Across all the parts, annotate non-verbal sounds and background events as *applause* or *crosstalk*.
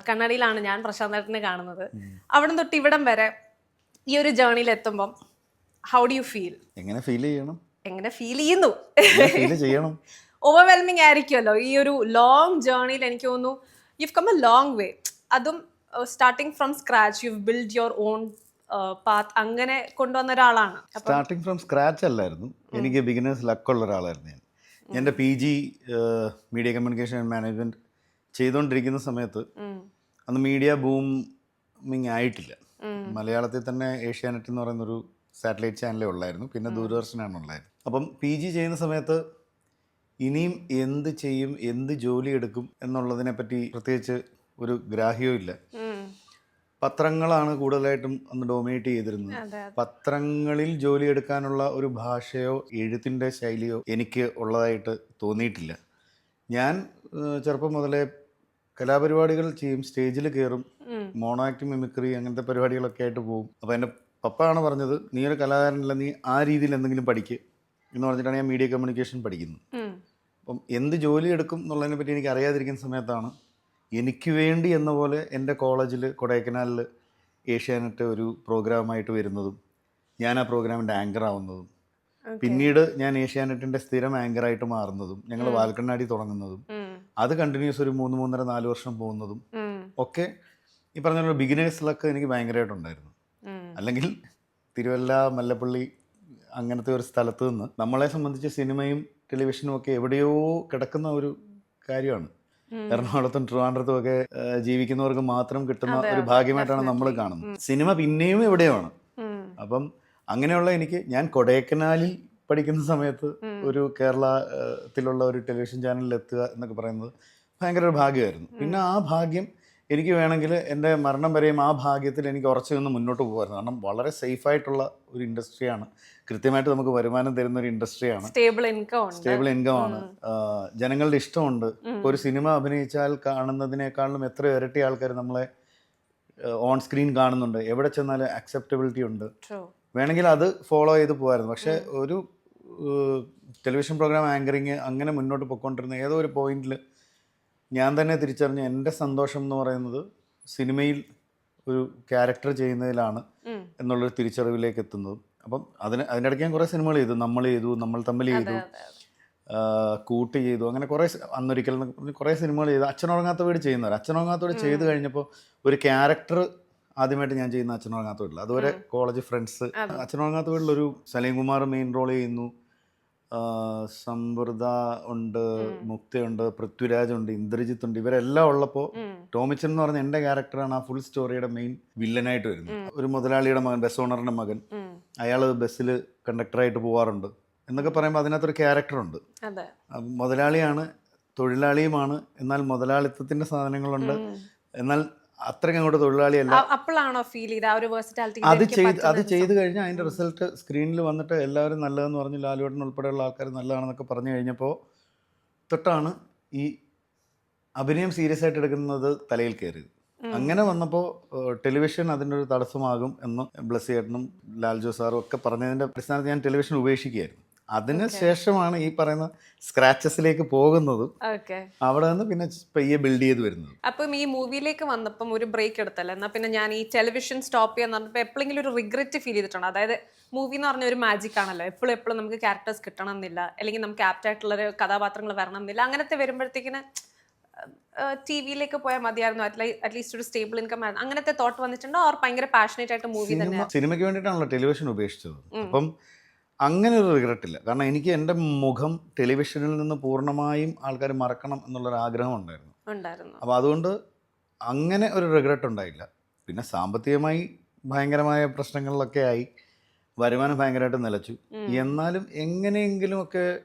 കണ്ണാടിയിലാണ് ഞാൻ പ്രശാന്തനെ കാണുന്നത്. അവിടെ തൊട്ട് ഇവിടം വരെ ഈ ഒരു ജേർണിയിൽ എത്തുമ്പം ഹൗ ഡു യു ഫീൽ എങ്ങനെ ഫീൽ ചെയ്യണം? എങ്ങനെ ഫീൽ ചെയ്യുന്നു? ചെയ്യണം? *laughs* ഓവർവെൽമിങ് ആയിരിക്കുമല്ലോ. ഈ ഒരു ലോങ് ജേർണിയിൽ എനിക്ക് തോന്നുന്നു you come a long way അതും starting from scratch you build your own path അങ്ങനെ കൊണ്ടുവന്ന ഒരാളാണ്. സ്റ്റാർട്ടിങ് ഫ്രം സ്ക്രാച്ച് അല്ലായിരുന്നു. എനിക്ക് ബിഗിനേഴ്സ് ലക്കുള്ള ഒരാളായിരുന്നു ഞാൻ. എന്റെ P G media communication and management ചെയ്തുകൊണ്ടിരിക്കുന്ന സമയത്ത്. അന്ന് മീഡിയ ബൂമിങ് ആയിട്ടില്ല. മലയാളത്തിൽ തന്നെ ഏഷ്യാനെറ്റ് എന്ന് പറയുന്നൊരു സാറ്റലൈറ്റ് ചാനലേ ഉള്ളായിരുന്നു. പിന്നെ ദൂരദർശനാണ് ഉള്ളായിരുന്നു. അപ്പം പി ജി ചെയ്യുന്ന സമയത്ത് ഇനിയും എന്ത് ചെയ്യും എന്ത് ജോലി എടുക്കും എന്നുള്ളതിനെ പറ്റി പ്രത്യേകിച്ച് ഒരു ഗ്രാഹ്യവും ഇല്ല. പത്രങ്ങളാണ് കൂടുതലായിട്ടും അന്ന് ഡോമിനേറ്റ് ചെയ്തിരുന്നത്. പത്രങ്ങളിൽ ജോലി എടുക്കാനുള്ള ഒരു ഭാഷയോ എഴുത്തിന്റെ ശൈലിയോ എനിക്ക് ഉള്ളതായിട്ട് തോന്നിയിട്ടില്ല. ഞാൻ ചെറുപ്പം മുതലേ കലാപരിപാടികൾ ചെയ്യും സ്റ്റേജിൽ കയറും ഉം. മോണോ ആക്ട് മിമിക്രി അങ്ങനത്തെ പരിപാടികളൊക്കെ ആയിട്ട് പോകും അപ്പോൾ എന്റെ പപ്പയാണ് പറഞ്ഞത് നീ ഒരു കലാകാരനല്ല നീ ആ രീതിയിൽ എന്തെങ്കിലും പഠിക്ക് എന്ന് പറഞ്ഞിട്ടാണ് ഞാൻ മീഡിയ കമ്മ്യൂണിക്കേഷൻ പഠിക്കുന്നത്. അപ്പം എന്ത് ജോലി എടുക്കും എന്നുള്ളതിനെ പറ്റി എനിക്ക് അറിയാതിരിക്കുന്ന സമയത്താണ് എനിക്ക് വേണ്ടി എന്ന പോലെ എന്റെ കോളേജിൽ കൊടൈക്കനാലിൽ ഏഷ്യാനെറ്റ് ഒരു പ്രോഗ്രാമായിട്ട് വരുന്നതും ഞാൻ ആ പ്രോഗ്രാമിന്റെ ആങ്കർ ആവുന്നതും പിന്നീട് ഞാൻ ഏഷ്യാനെറ്റിന്റെ സ്ഥിരം ആങ്കറായിട്ട് മാറുന്നതും ഞങ്ങൾ വാൽക്കണ്ണാടി തുടങ്ങുന്നതും. അത് കണ്ടിന്യൂസ് ഒരു മൂന്ന് മൂന്നര നാല് വർഷം പോകുന്നതും. ഒക്കെ ഈ പറഞ്ഞ ബിഗിനേഴ്സിലൊക്കെ എനിക്ക് ഭയങ്കരമായിട്ടുണ്ടായിരുന്നു. ഉണ്ടായിരുന്നു അല്ലെങ്കിൽ തിരുവല്ല മല്ലപ്പള്ളി അങ്ങനത്തെ ഒരു സ്ഥലത്ത് നിന്ന് നമ്മളെ സംബന്ധിച്ച് സിനിമയും ടെലിവിഷനും ഒക്കെ എവിടെയോ കിടക്കുന്ന ഒരു കാര്യമാണ്. എറണാകുളത്തും ട്രിവാൻഡ്രത്തും ഒക്കെ ജീവിക്കുന്നവർക്ക് മാത്രം കിട്ടുന്ന ഒരു ഭാഗ്യമായിട്ടാണ് നമ്മൾ കാണുന്നത്. സിനിമ പിന്നെയും എവിടെയാണ്? അപ്പം അങ്ങനെയുള്ള എനിക്ക് ഞാൻ കൊടൈക്കനാലിൽ പഠിക്കുന്ന സമയത്ത് ഒരു കേരളത്തിലുള്ള ഒരു ടെലിവിഷൻ ചാനലിൽ എത്തുക എന്നൊക്കെ പറയുന്നത് ഭയങ്കര ഒരു ഭാഗ്യമായിരുന്നു. പിന്നെ ആ ഭാഗ്യം എനിക്ക് വേണമെങ്കിൽ എന്റെ മരണം വരെയും ആ ഭാഗ്യത്തിൽ എനിക്ക് ഉറച്ചു നിന്ന് മുന്നോട്ട് പോകുമായിരുന്നു കാരണം വളരെ സേഫ് ആയിട്ടുള്ള ഒരു ഇൻഡസ്ട്രിയാണ് കൃത്യമായിട്ട് നമുക്ക് വരുമാനം തരുന്ന ഒരു ഇൻഡസ്ട്രിയാണ് സ്റ്റേബിൾ ഇൻകം സ്റ്റേബിൾ ഇൻകം ആണ്. ജനങ്ങളുടെ ഇഷ്ടമുണ്ട്. ഒരു സിനിമ അഭിനയിച്ചാൽ കാണുന്നതിനേക്കാളും എത്ര ഇരട്ടി ആൾക്കാർ നമ്മളെ ഓൺ സ്ക്രീൻ കാണുന്നുണ്ട്. എവിടെ ചെന്നാലും അക്സെപ്റ്റബിലിറ്റി ഉണ്ട്. വേണമെങ്കിൽ അത് ഫോളോ ചെയ്ത് പോകായിരുന്നു പക്ഷേ ഒരു ടെലിവിഷൻ പ്രോഗ്രാം ആങ്കറിങ് അങ്ങനെ മുന്നോട്ട് പൊയ്ക്കൊണ്ടിരുന്ന ഏതോ ഒരു പോയിന്റിൽ ഞാൻ തന്നെ തിരിച്ചറിഞ്ഞ എന്റെ സന്തോഷം എന്ന് പറയുന്നത് സിനിമയിൽ ഒരു ക്യാരക്ടർ ചെയ്യുന്നതിലാണ്. എന്നുള്ളൊരു തിരിച്ചറിവിലേക്ക് എത്തുന്നത്. അപ്പം അതിന് അതിനിടയ്ക്ക് ഞാൻ കുറേ സിനിമകൾ ചെയ്തു. നമ്മൾ ചെയ്തു നമ്മൾ തമ്മിൽ ചെയ്തു. കൂട്ട് ചെയ്തു. അങ്ങനെ കുറേ അന്നൊരിക്കൽ കുറേ സിനിമകൾ ചെയ്തു. അച്ഛനുറങ്ങാത്ത വീട് ചെയ്യുന്നവർ അച്ഛനുറങ്ങാത്ത വീട് ചെയ്ത് കഴിഞ്ഞപ്പോൾ ഒരു ക്യാരക്ടർ ആദ്യമായിട്ട് ഞാൻ ചെയ്യുന്ന അച്ഛനുറങ്ങാത്ത വീട്ടിൽ അതുവരെ കോളേജ് ഫ്രണ്ട്സ് അതെ. വീട്ടിൽ ഒരു സലീം കുമാർ മെയിൻ റോൾ ചെയ്യുന്നു. സമ്പൃത ഉണ്ട് മുക്തയുണ്ട് പൃഥ്വിരാജ് ഉണ്ട് ഇന്ദ്രജിത്ത് ഉണ്ട്. ഇവരെല്ലാം ഉള്ളപ്പോൾ ടോമിച്ചൻ എന്ന് പറഞ്ഞ എന്റെ ക്യാരക്ടറാണ് ആ ഫുൾ സ്റ്റോറിയുടെ മെയിൻ വില്ലനായിട്ട് വരുന്നത്. ഒരു മുതലാളിയുടെ മകൻ ബസ് ഓണറിന്റെ മകൻ. അയാൾ ബസ്സിൽ കണ്ടക്ടറായിട്ട് പോവാറുണ്ട്. എന്നൊക്കെ പറയുമ്പോൾ അതിനകത്തൊരു ക്യാരക്ടറുണ്ട് മുതലാളിയാണ് തൊഴിലാളിയുമാണ്. എന്നാൽ മുതലാളിത്തത്തിന്റെ സാധനങ്ങളുണ്ട്. എന്നാൽ അത്രയ്ക്ക് അങ്ങോട്ട് തൊഴിലാളിയല്ല. അപ്പോഴാണോ ഫീൽ ചെയ്ത് ആ ഒരു വേഴ്സിറ്റാലിറ്റി അത് ചെയ്ത് അത് ചെയ്ത് കഴിഞ്ഞാൽ അതിന്റെ റിസൾട്ട് സ്ക്രീനിൽ വന്നിട്ട് എല്ലാവരും നല്ലതെന്ന് പറഞ്ഞ് ലാലുവേട്ടൻ ഉൾപ്പെടെയുള്ള ആൾക്കാർ നല്ലതാണെന്നൊക്കെ പറഞ്ഞു കഴിഞ്ഞപ്പോൾ തൊട്ടാണ് ഈ അഭിനയം സീരിയസ് ആയിട്ട് എടുക്കുന്നത് തലയിൽ കയറിയത്. അങ്ങനെ വന്നപ്പോൾ ടെലിവിഷൻ അതിന്റെ ഒരു തടസ്സമാകും എന്ന് ബ്ലസ് ചേട്ടനും ലാൽജോ സാറും ഒക്കെ പറഞ്ഞതിന്റെ അടിസ്ഥാനത്തിൽ ഞാൻ ടെലിവിഷൻ ഉപേക്ഷിക്കുകയായിരുന്നു. അതിന് ശേഷമാണ് ഈ പറയുന്ന സ്ക്രാച്ചസിലേക്ക് പോകുന്നതും അവിടെ നിന്ന് പിന്നെ പയ്യെ ബിൽഡ് ചെയ്ത് വരുന്നത്. അപ്പം ഈ മൂവിയിലേക്ക് വന്നപ്പം ഒരു ബ്രേക്ക് എടുത്തല്ലേ? എന്നാൽ പിന്നെ ഞാൻ ഈ ടെലിവിഷൻ സ്റ്റോപ്പ് ചെയ്യാന്ന് പറഞ്ഞപ്പോൾ എപ്പോഴെങ്കിലും ഒരു റിഗ്രറ്റ് ഫീൽ ചെയ്തിട്ടുണ്ട്? അതായത് മൂവി എന്ന് പറഞ്ഞ ഒരു മാജിക് ആണല്ലോ. എപ്പോഴും എപ്പോഴും നമുക്ക് ക്യാരക്ടേഴ്സ് കിട്ടണം എന്നില്ല അല്ലെങ്കിൽ നമുക്ക് ആപ്റ്റ് ആയിട്ടുള്ള ഒരു കഥാപാത്രങ്ങൾ വരണം എന്നില്ല അങ്ങനത്തെ വരുമ്പോഴത്തേക്കിന് ടി വിയിലേക്ക് പോയാൽ മതിയായിരുന്നു. അറ്റ്ലീസ്റ്റ് ഒരു സ്റ്റേബിൾ ഇൻകം ആയിരുന്നു. അങ്ങനത്തെ തോട്ട് വന്നിട്ടുണ്ടോ? അവർ ഭയങ്കര പാഷനേറ്റ് ആയിട്ട് മൂവി സിനിമയ്ക്ക് വേണ്ടിയിട്ടാണല്ലോ ടെലിവിഷൻ ഉപേക്ഷിച്ചത്. അപ്പം അങ്ങനെ ഒരു റിഗ്രറ്റ് ഇല്ല കാരണം എനിക്ക് എന്റെ മുഖം ടെലിവിഷനിൽ നിന്ന് പൂർണമായും ആൾക്കാർ മറക്കണം എന്നുള്ളൊരു ആഗ്രഹം ഉണ്ടായിരുന്നു. ഉണ്ടായിരുന്നു. അപ്പോൾ അതുകൊണ്ട് അങ്ങനെ ഒരു റിഗ്രറ്റ് ഉണ്ടായില്ല. പിന്നെ സാമ്പത്തികമായി ഭയങ്കരമായ പ്രശ്നങ്ങളിലൊക്കെ ആയി. വരുമാനം ഭയങ്കരമായിട്ട് നിലച്ചു. എന്നാലും എങ്ങനെയെങ്കിലുമൊക്കെ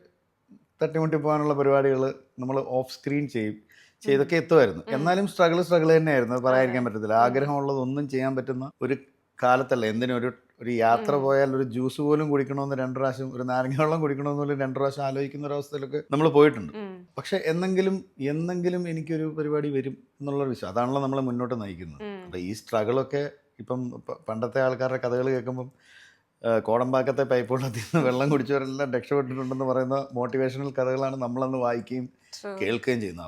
തട്ടിമുട്ടി പോകാനുള്ള പരിപാടികൾ നമ്മൾ ഓഫ് സ്ക്രീൻ ചെയ്യും. ചെയ്തൊക്കെ എത്തുമായിരുന്നു. എന്നാലും സ്ട്രഗിൾ സ്ട്രഗിൾ തന്നെയായിരുന്നു. പറയാതിരിക്കാൻ പറ്റത്തില്ല. ആഗ്രഹമുള്ളത് ഒന്നും ചെയ്യാൻ പറ്റുന്ന ഒരു കാലത്തല്ല. എന്തിനൊരു ഒരു ഒരു യാത്ര പോയാൽ ഒരു ജ്യൂസ് പോലും കുടിക്കണമെന്ന് രണ്ട് പ്രാവശ്യം ഒരു നാരങ്ങ വെള്ളം കുടിക്കണമെന്ന് പോലും രണ്ട് പ്രാവശ്യം ആലോചിക്കുന്ന ഒരു അവസ്ഥയിലൊക്കെ നമ്മൾ പോയിട്ടുണ്ട്. പക്ഷെ എന്നെങ്കിലും എന്നെങ്കിലും എനിക്കൊരു പരിപാടി വരും എന്നുള്ളൊരു വിശ്വാസം അതാണല്ലോ നമ്മളെ മുന്നോട്ട് നയിക്കുന്നത്. അപ്പം ഈ സ്ട്രഗിളൊക്കെ ഇപ്പം പണ്ടത്തെ ആൾക്കാരുടെ കഥകൾ കേൾക്കുമ്പം കോടമ്പാക്കത്തെ പൈപ്പ് വെള്ളത്തിൽ നിന്ന് വെള്ളം കുടിച്ചവരെല്ലാം രക്ഷപ്പെട്ടിട്ടുണ്ടെന്ന് പറയുന്ന മോട്ടിവേഷണൽ കഥകളാണ് നമ്മളന്ന് വായിക്കുകയും. കേൾക്കുകയും ചെയ്യുന്നത്